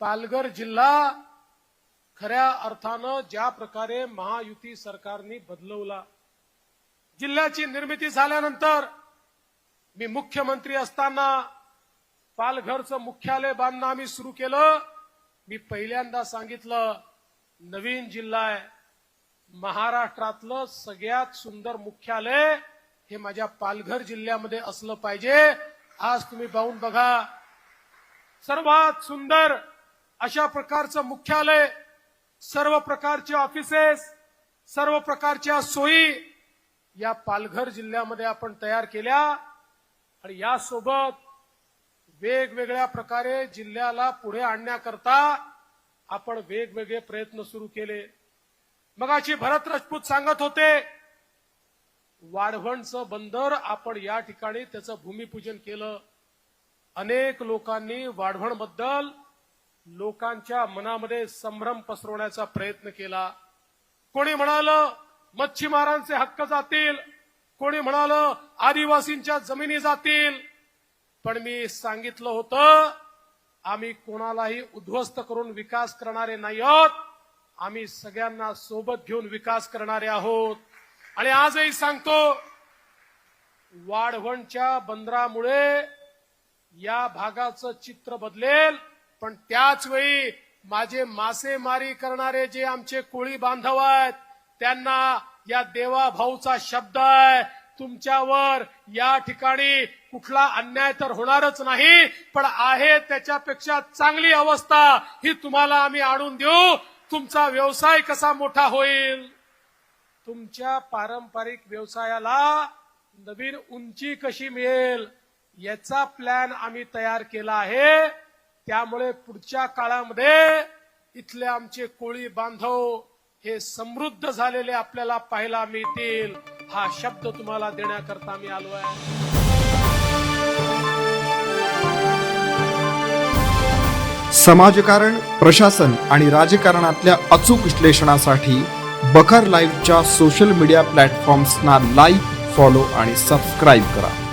पालघर जिल्हा खऱ्या अर्थानं ज्या प्रकारे महायुती सरकारने बदलवला जिल्ह्याची निर्मिती झाल्यानंतर मी मुख्यमंत्री असताना पालघरचं मुख्यालय बांधणं आम्ही सुरू केलं. मी पहिल्यांदा सांगितलं नवीन जिल्हा आहे. महाराष्ट्रातलं सगळ्यात सुंदर मुख्यालय हे माझ्या पालघर जिल्ह्यामध्ये असलं पाहिजे. आज तुम्ही पाहून बघा सर्वात सुंदर अशा प्रकारचं मुख्यालय सर्व प्रकारचे ऑफिसेस सर्व प्रकारच्या सोयी या पालघर जिल्ह्यामध्ये आपण तयार केल्या. आणि यासोबत वेगवेगळ्या प्रकारे जिल्ह्याला पुढे आणण्याकरता आपण वेगवेगळे प्रयत्न सुरू केले. मगाची भरत राजपूत सांगत होते वाढवणचं बंदर आपण या ठिकाणी त्याचं भूमिपूजन केलं. अनेक लोकांनी वाढवणबद्दल लोकांच्या मनामध्ये संभ्रम पसरवण्याचा प्रयत्न केला. कोणी म्हणालं मच्छीमारांचे हक्क जातील. कोणी म्हणालं आदिवासींच्या जमिनी जातील. पण मी सांगितलं होतं आम्ही कोणालाही उद्ध्वस्त करून विकास करणारे नाही आहोत आम्ही सगळ्यांना सोबत घेऊन विकास करणारे आहोत. आणि आजही सांगतो वाढवणच्या बंदरामुळे या भागाचं चित्र बदलेल. पण त्याच वेळी माझे मासेमारी करणारे जे आमचे कोळी बांधव आहेत त्यांना या देवा भाऊचा शब्द आहे तुमच्यावर या ठिकाणी कुठला अन्याय तर होणारच नाही पण आहे त्याच्यापेक्षा चांगली अवस्था ही तुम्हाला आम्ही आणून देऊ. तुमचा व्यवसाय कसा मोठा होईल? तुमच्या पारंपरिक व्यवसायाला नवीन उंची कशी मिळेल याचा प्लॅन आम्ही तयार केला आहे. त्यामुळे पुढच्या काळामध्ये इथले आमचे कोळी बांधव हे समृद्ध झालेले आपल्याला पाहायला मिळतील. हा शब्द तुम्हाला देण्याकरता मी आलो आहे. समाजकारण प्रशासन आणि राजकारणातल्या अचूक विश्लेषणासाठी बखर लाईव्हच्या सोशल मीडिया प्लॅटफॉर्म्सना लाईक फॉलो आणि सबस्क्राईब करा.